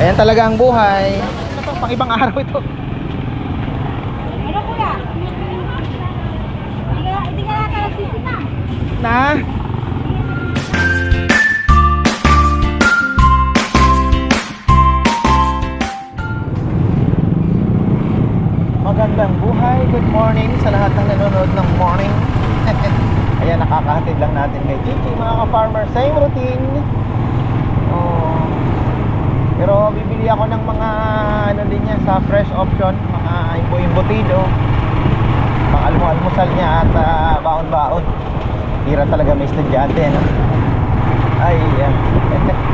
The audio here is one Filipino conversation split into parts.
Ayan talaga ang buhay. Ano to, pang ibang araw ito. Ano kuya? Hindi ka, hindi ka lang nagsisita. Na? Magandang buhay. Good morning sa lahat ng nanonood ng morning. Ayan, nakakahatid lang natin kay Chichi, mga ka-farmer. Same routine. Pero bibili ako ng mga ano din niya sa fresh option, mga imbo-imbutido. Pang almusal niya at ah, baon-baon. Tira talaga may estudyante, no? Ay, yan.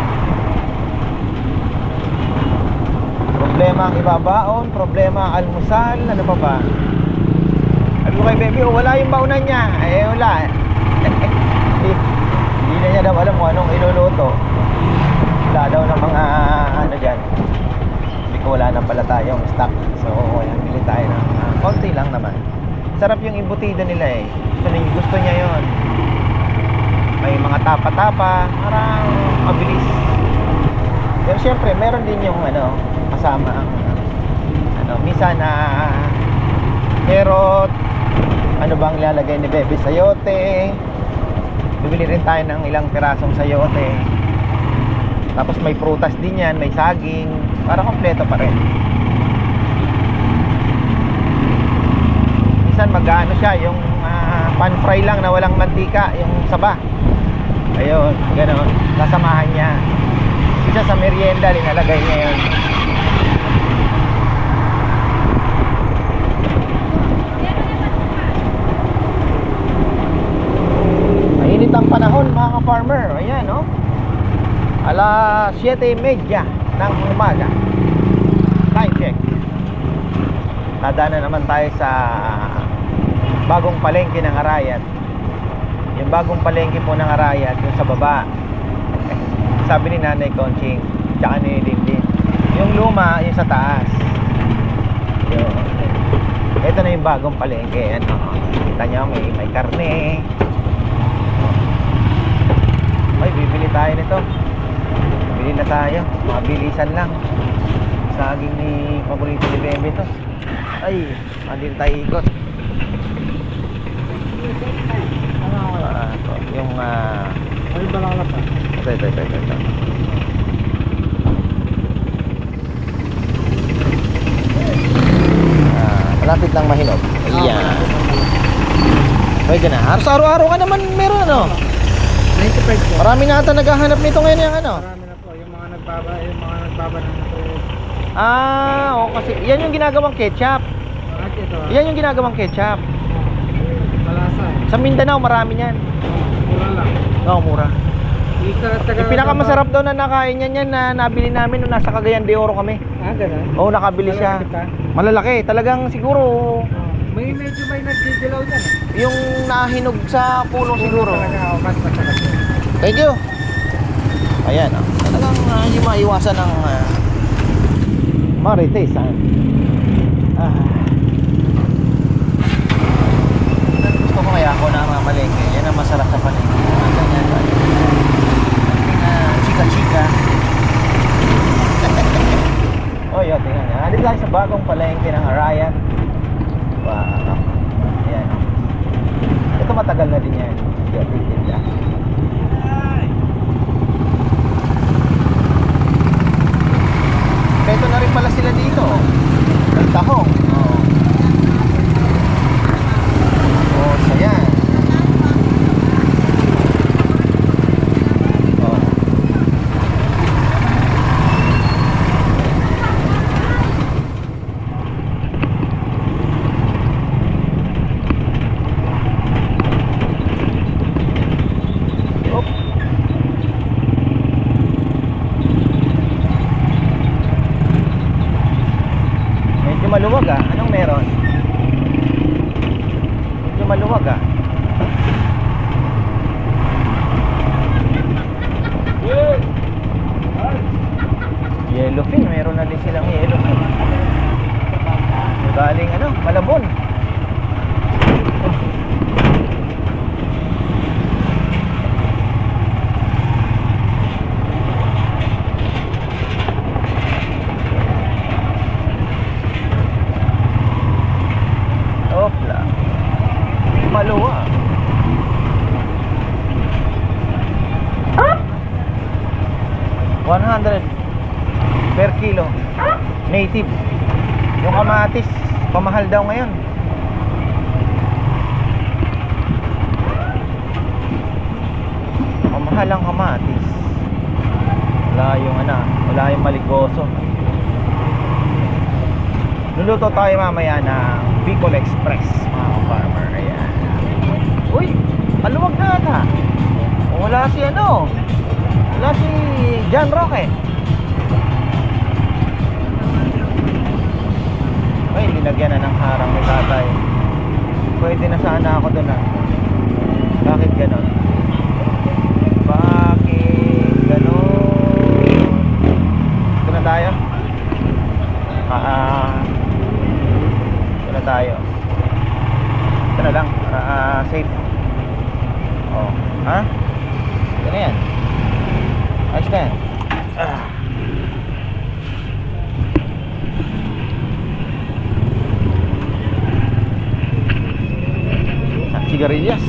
problema ang ibabaon, problema ang almusal, ano pa ba? Sabi ko kay baby, oh, wala yung baonan niya. Eh, wala. Hindi na niya daw alam kung anong iluluto. Wala daw ng mga ano dyan. Hindi ko wala na pala tayong stock. So, ayan, bili tayo ng ah, konti lang naman. Sarap yung imbutido nila eh. Gusto, niya, gusto niya yon. May mga tapa-tapa, parang mabilis. Pero syempre, meron din yung ano, kasama ang ano, misa na carrot, ano bang ilalagay ni Bebe sayote. Bibili rin tayo ng ilang pirasong sayote. Tapos may prutas din yan, may saging, para kompleto pa rin. Minsan mag-ano siya, yung ah, pan fry lang na walang mantika, yung saba. Ayun, gano'n. Kasamahan niya. Isa sa merienda, linalagay niya yun. Mainit ang panahon mga ka-farmer. Ayan, no? Alas 7.30 ng umaga. Time check. Tadaanan naman tayo sa bagong palengke ng Arayat. Yung bagong palengke po ng Arayat, yung sa baba. Sabi ni Nanay Conching, tsaka ni Lindy. Yung luma, yung sa taas. Yun. Ito na yung bagong palengke. Ano? Kita nyo, may, may karne. Ay, bibili tayo nito. Bili na tayo. Mabilisan lang. Saging ni paborito ni Bebe to. Ay, andin tayo ikot. Ah, to, yung ah, Ay, balala pa. ito, ito, ito, ito, ito. Ah, malapit lang mahinog. Ayan. Pwede na. Halos araw-araw ka naman meron ano. 90 pesos po. Marami na ata naghahanap nito ngayon yung ano. Marami na po. Yung mga nagbaba, yung mga nagbaba ng ito. Ah, o kasi yan yung ginagawang ketchup. At ito. ah. Yan yung ginagawang ketchup. Malasa. Sa Mindanao marami niyan. Mura lang. Oo, mura. Isa at taga... Yung pinakamasarap daw na nakain niyan yan na nabili namin nung nasa Cagayan de Oro kami. Ah, gano'n? Oo, nakabili siya. Malalaki pa? Malalaki. Talagang siguro Oh. May medyo may nagdidilaw dyan. eh. yung nahinog sa puno siguro. Talaga, oh, mas masarap. Thank you. Ayan, oh. Hindi maiwasan ng uh, marites. Ah. maluwag ah. Anong meron? Medyo maluwag ah. Yellowfin, meron na din silang yellowfin. Galing ano, Malabon. Pamahal daw ngayon. Pamahal ang kamatis. Wala yung ano, wala yung maligoso. Luluto tayo mamaya ng Bicol Express, mga farmer. Ayan. Uy, kaluwag na ata. Wala si ano, wala si John Roque. Ay, linagyan na ng harang ni tatay. Pwede na sana ako doon ah. Bakit ganon? Bakit ganon? Ito na tayo. Ah, ah. Ito na tayo. Ito na lang. Para ah, safe. Oh. Ha? Ito na yan. Ayos na yan. Ah. Sigarilyas.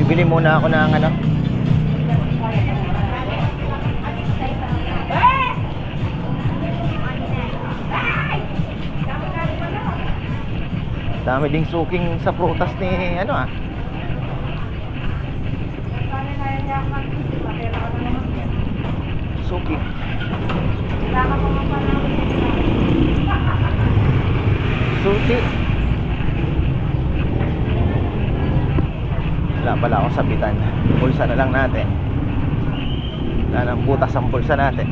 Bibili muna ako ng ano. Ding suking sa prutas ni ano ah. Suki. Susi. Wala pala akong sabitan. Pulsa na lang natin. Wala nang butas ang pulsa natin.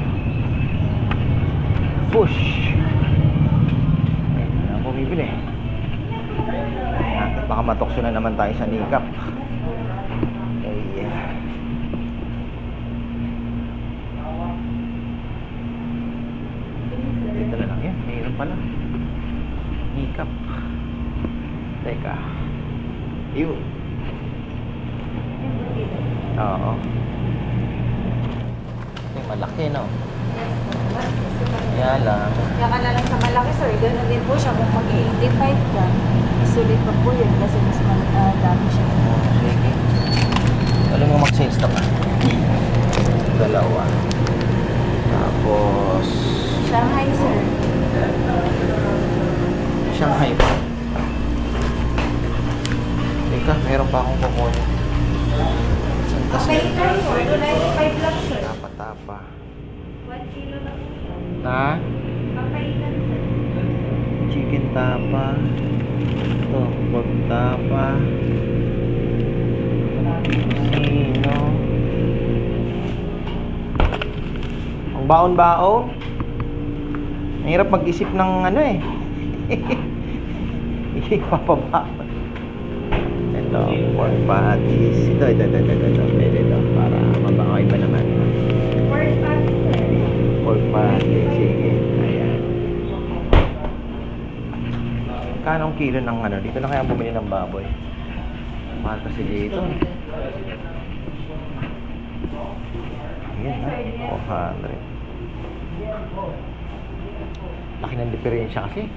Push. Bibili. At baka matokso na naman tayo sa nikap. Okay. Dito na lang. Mayroon pala. Nikap. Teka. Yun. Oo. Ay, malaki no. Kaya lang. Kaya ka na lang sa malaki sir, gano'n din po siya kung mag-85 ka. Sulit pa po yun kasi mas uh, dami siya. Sige. Alam mo mag-sales na pa. Dalawa. Tapos, Shanghai sir. Shanghai pa. Teka, meron pa akong kukunin. Saan kasi? American po, 295 lang sir. Tapa-tapa. 1 kilo lang. Ha? Papailan sir. Chicken tapa. Ito, pork tapa. Sino? Ang baon-baon. Ang hirap mag-isip ng ano eh. Ipapabaon. Ito, pork patties. Ito, ito, ito, ito, ito, ito. Pwede ito. Para mabangoy pa naman. Pork patty sir. Pork patties. Sige. Kano ang kilo ng ano? Dito na kaya bumili ng baboy. Mahal kasi dito. Ayan ha. 400. Laki ng diferensya kasi.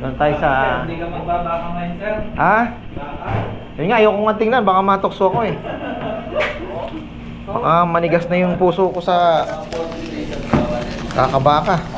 Doon tayo sa... Hindi ka magbabaka ngayon, sir. Ha? Yun nga, ayoko nga tingnan. Baka matokso ko eh. Baka manigas na yung puso ko sa kakabaka.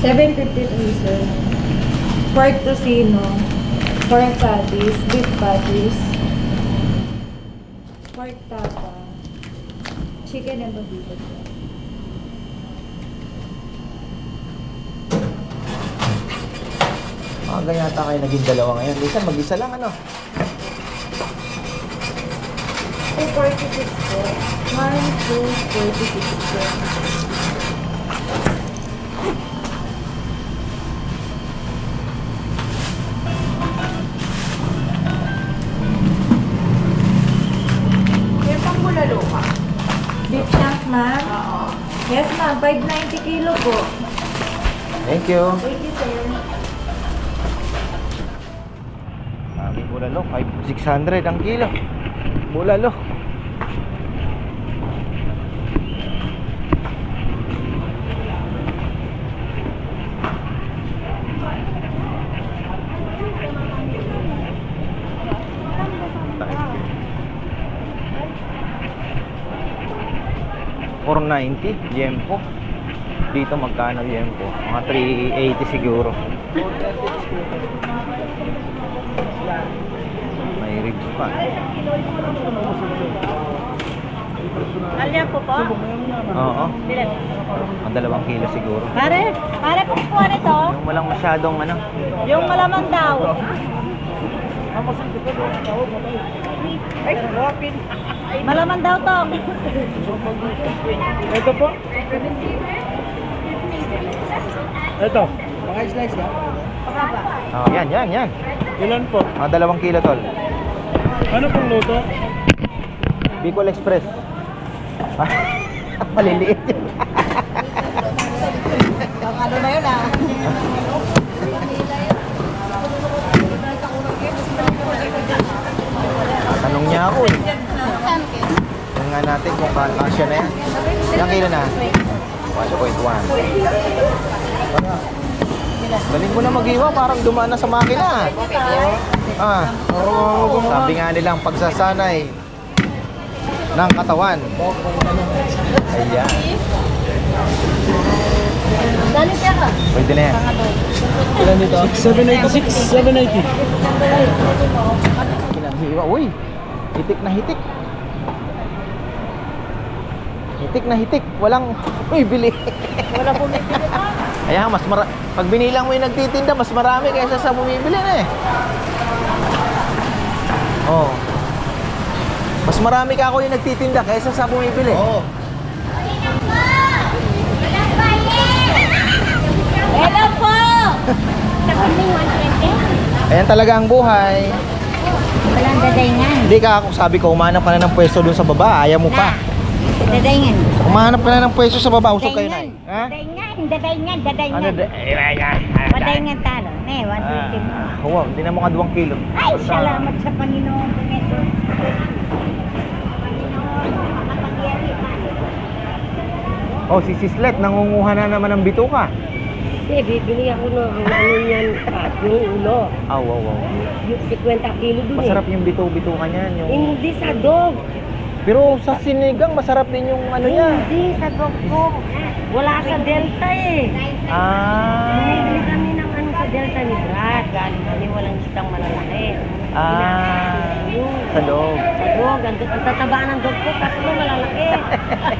7.53, sir. Pork tocino, pork patties, beef patties, pork tapa, chicken and potato, ah, sir. Maaga yata kayo naging dalawa ngayon. Minsan mag-isa lang ano. 246 po. 1, 2, 46 po. Yes, ma'am. 590 kilo po. Thank you. Thank you, sir. Sabi bulalo, 5, 600 ang kilo. Bulalo. $490 Yempo dito magkano Yempo mga 380 siguro may ribs pa. Alyan po po? Oo. Bilet. Ang dalawang kilo siguro. Pare, pare po po nito. Yung walang masyadong ano. Yung malaman daw. Malaman daw to. Ito po. Ito. Paka-slice ka? Oh, yan, yan, yan. Ilan po? Mga dalawang kilo tol. Ano pong luto? Bicol Express. Ah, Maliliit yun. Ang ano na yun ah. Tanong niya ako eh. Tingnan nga natin kung kasya na yan. Ilang kilo na? 1.1. Galing mo na mag-iwa, parang dumaan na sa makina. Ah, sabi nga nilang pagsasanay ng katawan. Ayan. Dali siya ka. Pwede na yan. Ilan dito? 786. 780. Kinaghiwa. Uy, hitik na hitik. Hitik na hitik. Walang, uy, bili. Wala bumibili pa. Kaya mas mara pag binilang mo yung nagtitinda, mas marami kaysa sa bumibili na eh. Oh. Mas marami ka ako yung nagtitinda kaysa sa bumibili. Oo. Hello po! Ayan talaga ang buhay. Walang dadayngan. Hindi ka ako sabi ko, umanap ka na ng pwesto dun sa baba, ayaw mo pa. Dadayngan. Umanap ka na ng pwesto sa baba, usok kayo na. Ha? Dadayngan, dadayngan, Ano? dadayngan. da- eh, ay, ay, ay, Dadayngan talo. Ne, 120 mo. Ah, wow, hindi na mo kaduwang kilo. Ay, salamat sa Panginoon. Oh, si Sislet, nangunguha na naman ng bituka. Hindi, bibili ako ng ano yan, pat, yung ulo. Ah, wow, wow. Yung 50 kilo dun Masarap yung bito-bituka niyan. eh. Yung... Hindi sa dog. Pero sa sinigang, masarap din yung ano niya. Hindi sa dog ko. Wala sa Delta eh. Ah. Bumibili kami ng ano sa Delta ni Brad. Galing kami walang isang malalaki. Ah. Yung Sa loob. sa dog, ang, ang tataba ng dog ko, kaso malalaki.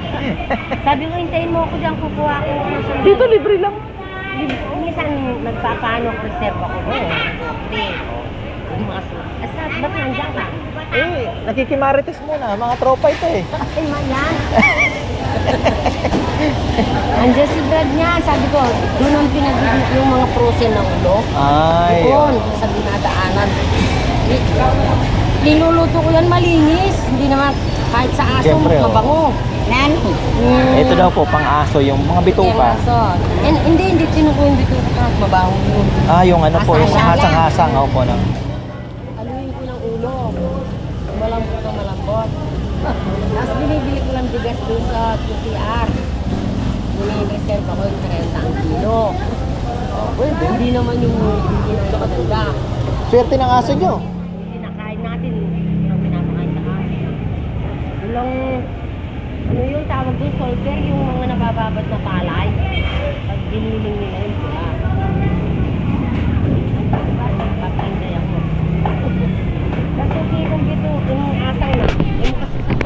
Sabi ko, hintayin mo ako dyan, kukuha ko sa Dito libre lang. Minsan nagpapaano ko reserve ako doon. Hindi. Yung mga sulit. Asa, ba't nandiyan ka? Eh, nakikimarites muna. Mga tropa ito eh. Ay, man yan. Andiyan si Brad niya. Sabi ko, doon ang pinag yung mga frozen na ulo. Ay. Doon, sa dinadaanan. Ni- Niluluto ko yan malinis. Hindi naman kahit sa aso, Siyempre, oh. mabango. Nani? Mm. Ito daw po, pang aso, yung mga bituka. Aso. And, hindi, hindi tinuko yung bituka kahit mabango yun. Ah, yung ano po, yung Asang-asang. hasang-hasang. Opo, no? Aluin ko ng ulo. Malambot na malambot. Tapos binibili ko lang bigas doon sa QTR. Binireserve ako yung 30 ang kilo. Oh, pwede. Hindi naman yung hindi naman maganda. Swerte ng aso nyo. Hindi nakain natin. Ang pinapakain sa akin. Walang, ano yung tawag doon, soldier, yung mga nabababad na palay. Pag diniling nila yun, sila. Papainday ako. Kasi kilong dito, yung asang na, yung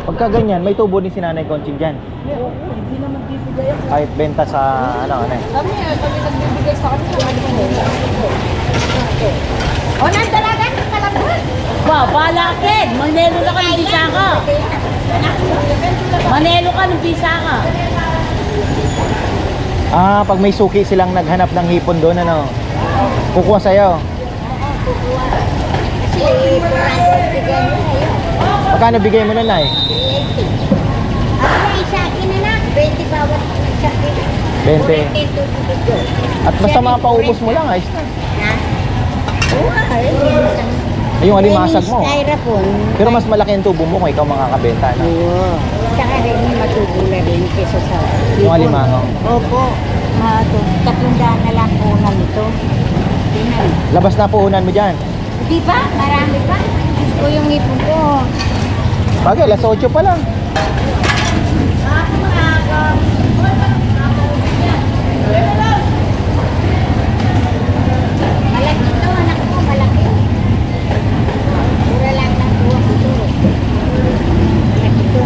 Pagka ganyan, may tubo din si Nanay Conching dyan. hindi naman bibigay ako. Kahit benta sa, ano, ano eh. Kami, kami nagbibigay sa kanya. Ano mo? O, nang dalaga ng kalabot. Wow, bala ka, Ken. Manelo na ka ng bisa ka. Manelo ka ng bisa ka. Ah, pag may suki silang naghanap ng hipon doon, ano? Kukuha sa'yo. Kasi 400 bigyan mo sa'yo. Magkano bigay mo na, Nay? 80. Ako na isa akin na na. 20 bawat isa akin. 20. 40 to dito. At basta mapaubos mo lang, na. Ha? Oo, ay, minsan. Ay, yung alimasag mo. Styrofoam. Pero mas malaki ang tubo mo kung ikaw makakabenta, no? Oo. Saka rin yung matubo na rin kesa sa... Yung alimango. Opo. Mato. Tatlong daan na lang po na nito. Tingnan. Labas na puhunan mo dyan. Di ba? Marami pa. Ko yung ipon ko. Bagay, alas 8 pa lang. Malaki to, anak ko, malaki. Mura lang ng buwan ito. Malaki to.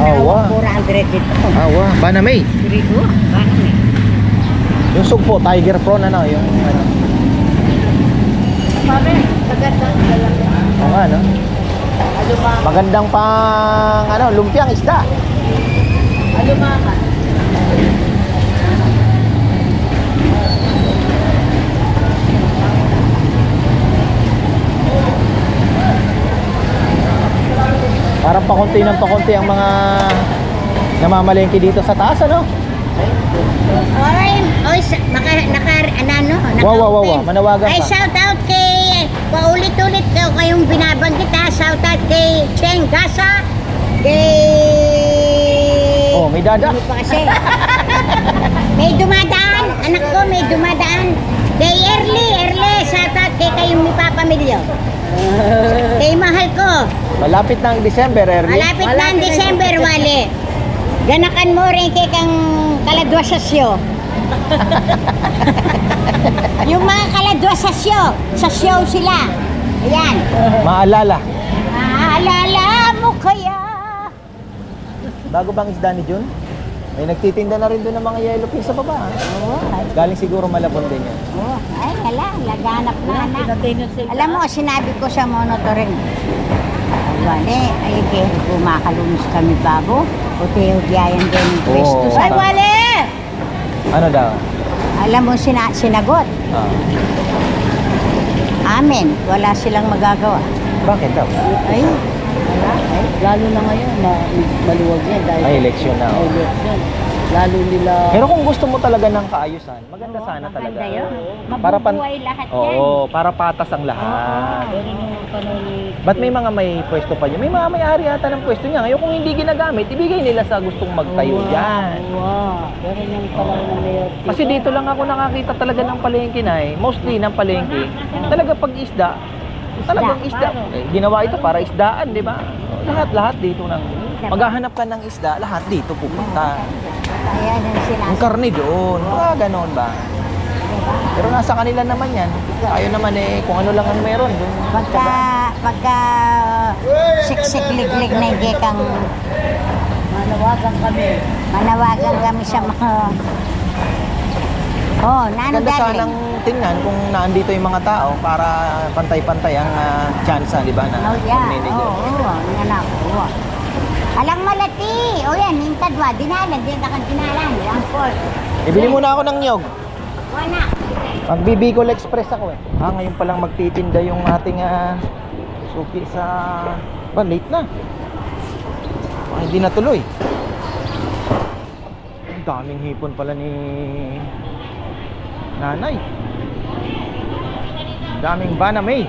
Awa. Manawag 400 dito. Awa, Banamay. Dito, eh? Yung sugpo, Tiger Prawn, ano? Yung, ano? Pare, magandang lalaki. Oo nga, no? Magandang pang, ano, lumpiang isda. Alumakan. Parang pakunti ng pakunti ang mga namamalengke dito sa taas, ano? Oy, oy, sa- naka, naka, ano, ano, naka Wow, wow, wow, wow. Manawagan Ay, ka. shout out kay, paulit-ulit ko kayong binabanggit ha. Shout out kay Cheng Gasa, kay... Oh, may dada. Ano pa kasi? may dumadaan, anak ko, may dumadaan. Kay Early, Early, shout out kay kayong may papamilyo. kay mahal ko, Malapit ng December, early. malapit na ang December, wale. Ganakan mo rin kay kang kaladwasasyo. yung mga kaladwasasyo, sa show sila. Ayan. Maalala. Maalala mo kaya? Bago bang isda ni Jun? May nagtitinda na rin doon ng mga yellow pin sa baba. Oo, ay, Galing siguro malabon din yan. oo. ay, wala, laganap na sila. Alam mo, sinabi ko sa monitoring. Wale, ay kaya kumakalunos kami babo. Puti yung biyayan din ng pwesto. Oo. Ay, wale! Ano daw? Alam mo, sina sinagot. Ah, Amen, wala silang magagawa. bakit daw? Ay, Lalo na ngayon, ma maluwag yan dahil Ay, election na. oh. election. Lalo nila... Pero kung gusto mo talaga ng kaayusan, maganda sana talaga. maganda yun. Para pan- Mabubuhay lahat yan. Oo, para patas ang lahat. Ni... Ba't may mga may pwesto pa dyan? May mga may-ari ata ng pwesto niya. Ngayon kung hindi ginagamit, ibigay nila sa gustong magtayo dyan. Wow. Pero nung panahon ng Mayor Kasi dito lang ako nakakita talaga ng palengke na eh. Mostly ng palengke. Talaga pag isda, talagang isda. Eh, ginawa ito para isdaan, di ba? Lahat-lahat dito ng maghahanap ka ng isda, lahat dito pupunta. Kaya yan sila. Ang karne doon, mga ganon ba? Pero nasa kanila naman yan. Tayo naman eh, kung ano lang ang meron doon. Pagka, pagka siksik-liglig na hindi kang manawagan kami. manawagan kami sa mga... Oh, nano Ganda sanang tingnan kung naandito yung mga tao para pantay-pantay ang uh, chance, di ba, na Oh, yeah. Oo, oo. Yan na. Oo. Alang malati. O yan, yung tadwa. Dinalan. Di na kang dinalan. One four. Ibili muna ako ng nyog. Wana. Magbibicol Express ako eh. Ah, ngayon pa lang magtitinda yung ating ah, suki sa... Ba, late na. Ah, hindi natuloy. Ang daming hipon pala ni nanay. Daming banamay.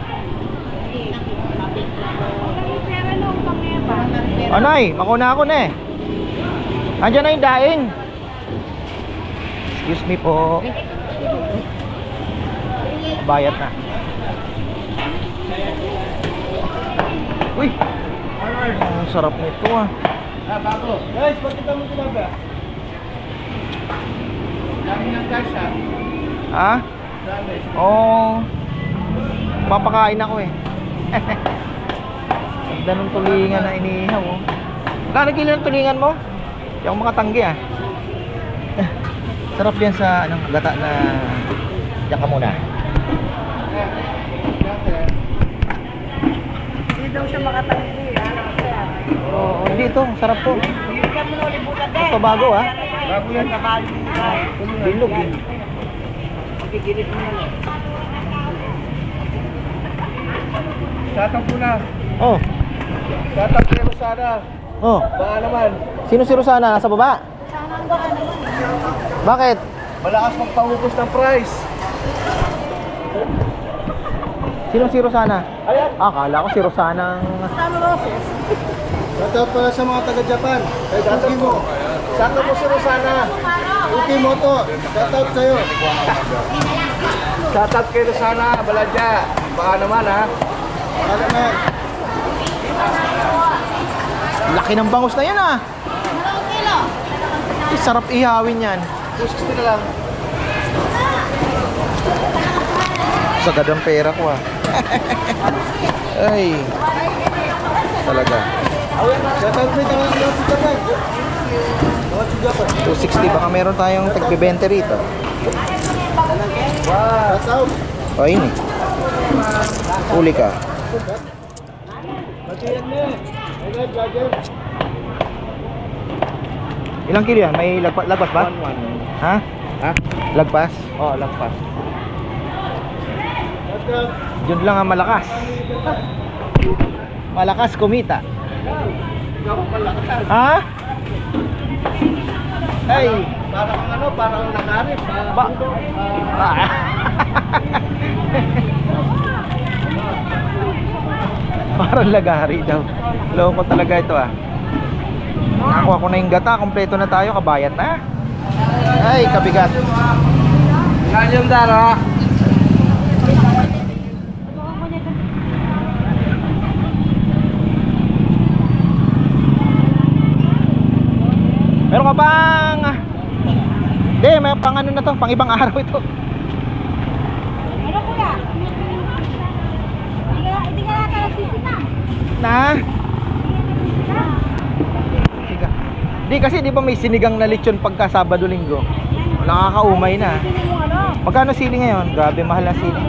Anay, makuna ako na eh. Andiyan na yung daing. Excuse me po. Bayad na. Uy! Ang sarap nito ah. Guys, bakit mo tinaga? Dami ng kasha. Ha? Dami. Oo. Oh, papakain ako eh. Ganda ng tulingan na inihaw oh. Kano kilo ng tulingan mo? Yung mga tanggi ah. Sarap yan sa anong gata na Yaka muna. daw siya makatanggi. Ano, sir? Oo, hindi ito. Sarap to. Basta bago ah. Bago yan. Bilog eh. Pagigilid mo na lang. Shoutout muna. Oh, Shoutout kay Rosana. oh. Baka naman, Sino si Rosana? Nasa baba? Sana ang baka naman. Bakit? malakas magpangupos ng price. Sino si Rosana? Ayan. Ah, akala ko si Rosana. Sama Roses. Shoutout pala sa mga taga-Japan. Kay Shoutout mo. Shoutout mo si Rosana. Uki mo to. Shoutout sa'yo. Shoutout kay Rosana. Baladya. Baka naman ha. Baka naman. Laki ng bangus na yan ah. Eh, sarap ihawin yan. 260 na lang. Sagad ang pera ko ah. Ay. Talaga. Shoutout mo yung mga Japan. Mga Japan. 260 baka meron tayong tagbebente rito. Wow. Shoutout. O, yun eh. Uli ka. Ilang kilo yan? May lagpas, lagpas ba? One, one. Ha? Ha? Lagpas? Oh, lampas. Shoutout. Yun lang ang malakas. Malakas kumita. Ha? Ay. Parang ano, parang nakarip. Ba? Ah. Parang lagari daw. Loko talaga ito ah. Nakuha ko na yung gata, kompleto na tayo, kabayat na. Ay, kabigat. Ilan yung dara? Meron ka bang... Hindi, may pang ano na to, pang ibang araw ito. Ano kuya? Hindi ka, nata nagsisita. Na? Sige. Di kasi di ba may sinigang na lechon pagka Sabado Linggo? Nakakaumay na. Ano? Magkano sili ngayon? Grabe mahal na sili.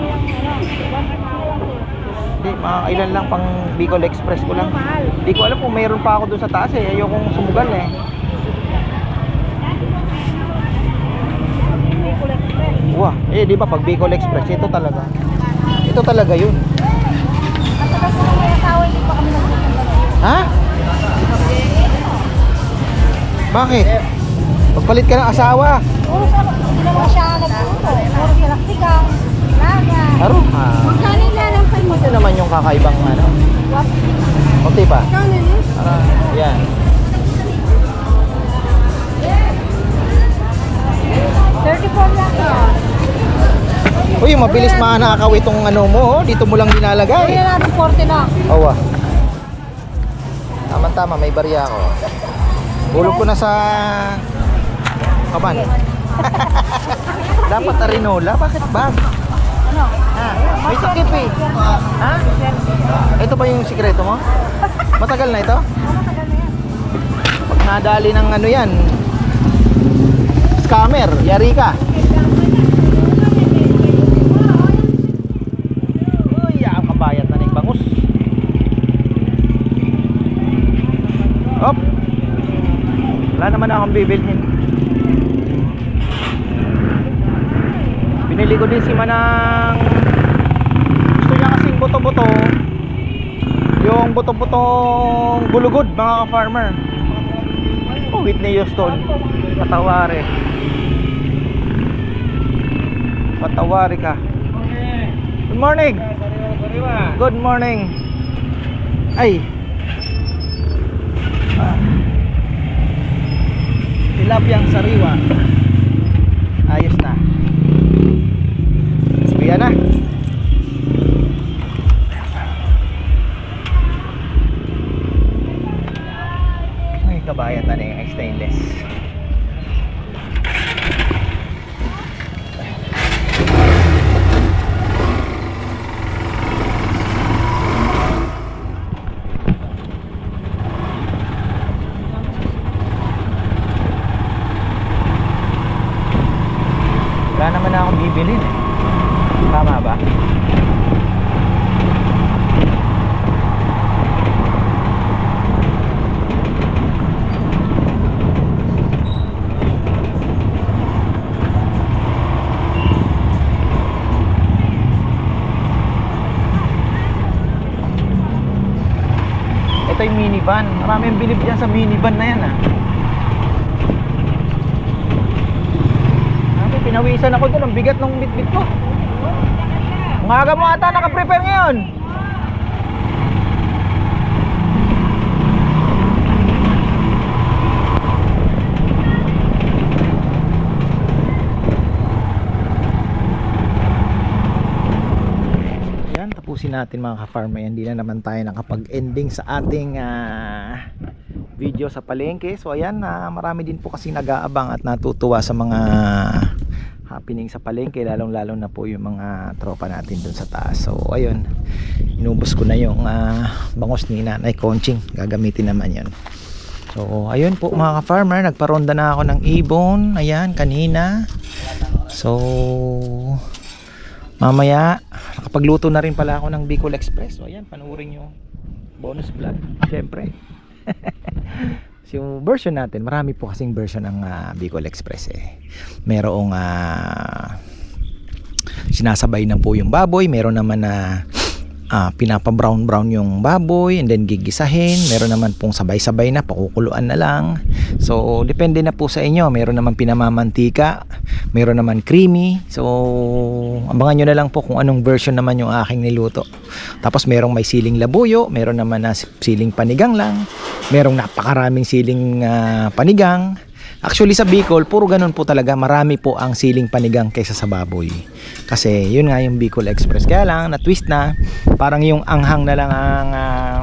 Hindi, mga ilan lang pang Bicol Express ko lang. Hindi ko alam kung mayroon pa ako doon sa taas eh. Ayokong sumugal eh. Eh di ba pag Bicol Express, ito talaga. Ito talaga yun. Ha? Bakit? Pagpalit ka ng asawa. Oo, hindi naman siya nagturo. Puro sila sigang, laga. Aro? Ah. Magkano na lang sa mo? Ito naman yung kakaibang ano. Kunti pa. Magkano na? Ah, yan. Thirty-four lang yan. Uy, mabilis manakaw itong ano mo, oh. dito mo lang nilalagay. na natin 40 na. Awa. Tama tama, may barya ako. Hulog ko na sa kaban. Dapat arinola, bakit bag? Ano? Ha? May takip eh. Ha? Ito ba yung sikreto mo? Matagal na ito? Matagal na yan. Pag nadali ng ano yan, scammer, yari ka. Uy, ang kabayat na ng bangus. Op. Naman akong bibilhin. Binili ko din si Manang. Gusto niya kasing buto-buto. Yung buto-butong gulugod mga ka-farmer. Oh, Whitney Houston patawari. Patawari ka. Good morning. Good morning. Ay tilapiyang sariwa. Ayos na. Kuya na bilhin eh. Tama ba? Ito yung minivan. Maraming bilib dyan sa minivan na yan ah. Ang bigat ng bitbit ko. Ang aga mo ata naka-prepare ngayon. Yan, tapusin natin mga ka-farmer. Hindi na naman tayo nakapag-ending sa ating ah, video sa palengke. So ayan, ah, marami din po kasi nag-aabang at natutuwa sa mga happening sa palengke. Lalong-lalo na po yung mga tropa natin dun sa taas. So ayun, inubos ko na yung ah, bangos ni Nanay Conching. Gagamitin naman yun. So ayun po mga ka-farmer, nagparonda na ako ng ibon. Ayan, kanina. So Mamaya, nakapagluto na rin pala ako ng Bicol Express. So, ayan, panuorin yung bonus vlog. Siyempre. yung version natin, marami po kasing version ng ah, Bicol Express eh. Merong ah, sinasabay na po yung baboy. Meron naman na ah, pinapa-brown brown yung baboy and then gigisahin. Meron naman pong sabay-sabay na pakukuluan na lang. So depende na po sa inyo. Meron naman pinamamantika, meron naman creamy. So abangan nyo na lang po kung anong version naman yung aking niluto. Tapos merong may siling labuyo, meron naman na siling panigang lang. Merong napakaraming siling ah, panigang. Actually sa Bicol, puro ganun po talaga. Marami po ang siling panigang kaysa sa baboy. Kasi yun nga yung Bicol Express. Kaya lang, na-twist na. Parang yung anghang na lang ang ah,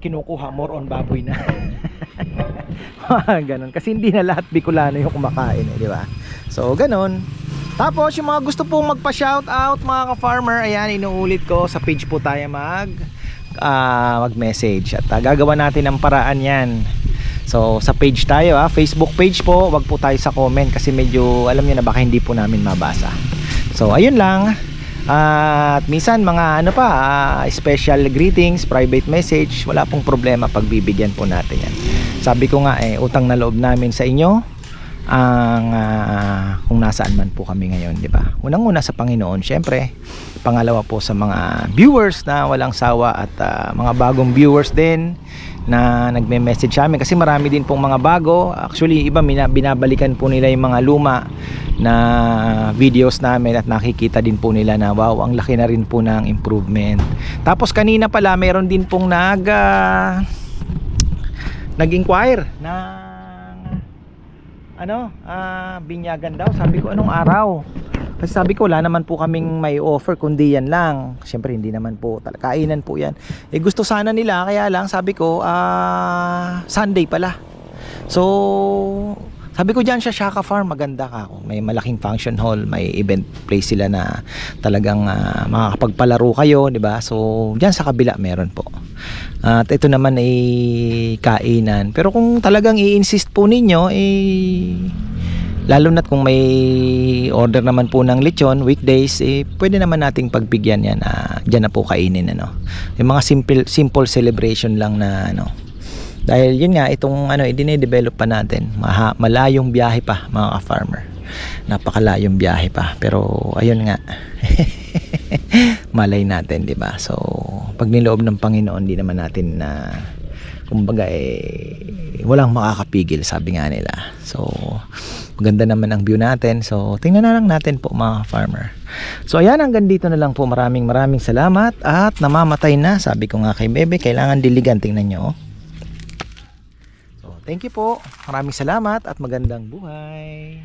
kinukuha. More on baboy na. ganun. Kasi hindi na lahat Bicolano yung kumakain. Eh, di ba? So, ganun. Tapos, yung mga gusto pong magpa-shoutout mga ka-farmer, ayan, inuulit ko sa page po tayo mag ah, mag-message. At ah, gagawa natin ng paraan yan. So sa page tayo ha, Facebook page po, wag po tayo sa comment kasi medyo alam niyo na baka hindi po namin mabasa. So ayun lang. At minsan mga ano pa, ah, special greetings, private message, wala pong problema pagbibigyan po natin yan. Sabi ko nga eh, utang na loob namin sa inyo ang ah, kung nasaan man po kami ngayon, di ba? Unang-una sa Panginoon, syempre. Pangalawa po sa mga viewers na walang sawa at ah, mga bagong viewers din na nagme-message sa amin kasi marami din pong mga bago. Actually, iba binabalikan po nila yung mga luma na videos namin at nakikita din po nila na wow, ang laki na rin po ng improvement. Tapos kanina pala meron din pong nag ah, nag-inquire ng ano, ah, binyagan daw. Sabi ko, anong araw? Kasi sabi ko, wala naman po kaming may offer, kundi yan lang. Siyempre, hindi naman po, tal- kainan po yan. Eh, gusto sana nila, kaya lang, sabi ko, ah, Sunday pala. So, sabi ko dyan sa Shaka Farm, maganda ka. May malaking function hall, may event place sila na talagang ah, makakapagpalaro kayo, di ba? So, dyan sa kabila meron po. At ito naman ay kainan. Pero kung talagang i-insist po ninyo, eh, lalo na't kung may order naman po ng lechon, weekdays, eh, pwede naman nating pagbigyan yan. Ah, dyan na po kainin. Ano. Yung mga simple, simple celebration lang na ano, dahil yun nga, itong ano, i-develop pa natin. Maha, malayong biyahe pa, mga ka-farmer. Napakalayong biyahe pa. Pero, ayun nga. Malay natin, di ba? So, pag niloob ng Panginoon, di naman natin na kumbaga eh walang makakapigil sabi nga nila so maganda naman ang view natin so tingnan na lang natin po mga farmer so ayan hanggang dito na lang po maraming maraming salamat at namamatay na sabi ko nga kay Bebe kailangan diligan tingnan nyo oh. Thank you po. Maraming salamat at magandang buhay.